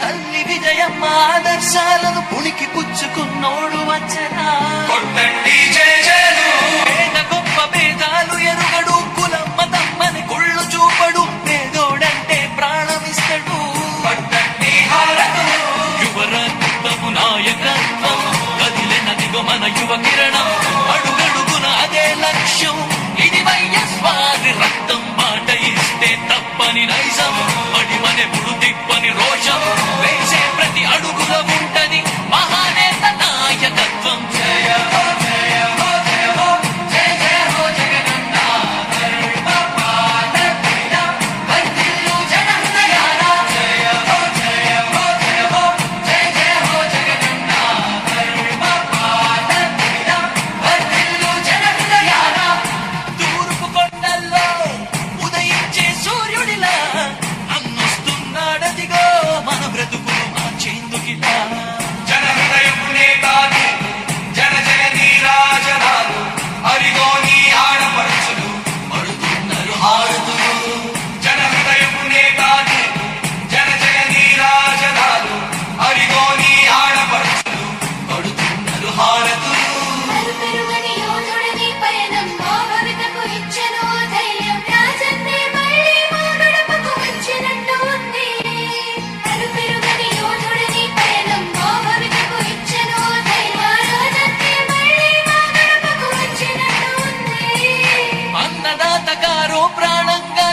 తల్లి విజయమ్మ ఆదర్శాలను పుణికి పుచ్చుకున్నోడు వచ్చనా కొట్టండి పేద గొప్ప భేదాలు ఎరుగడు కులమ్మ తమ్మని కుళ్ళు చూపడు పేదోడంటే ప్రాణమిస్తడు. యువరక్తము నాయకత్వం కదిలినదిగో మన యువ కిరణం. de.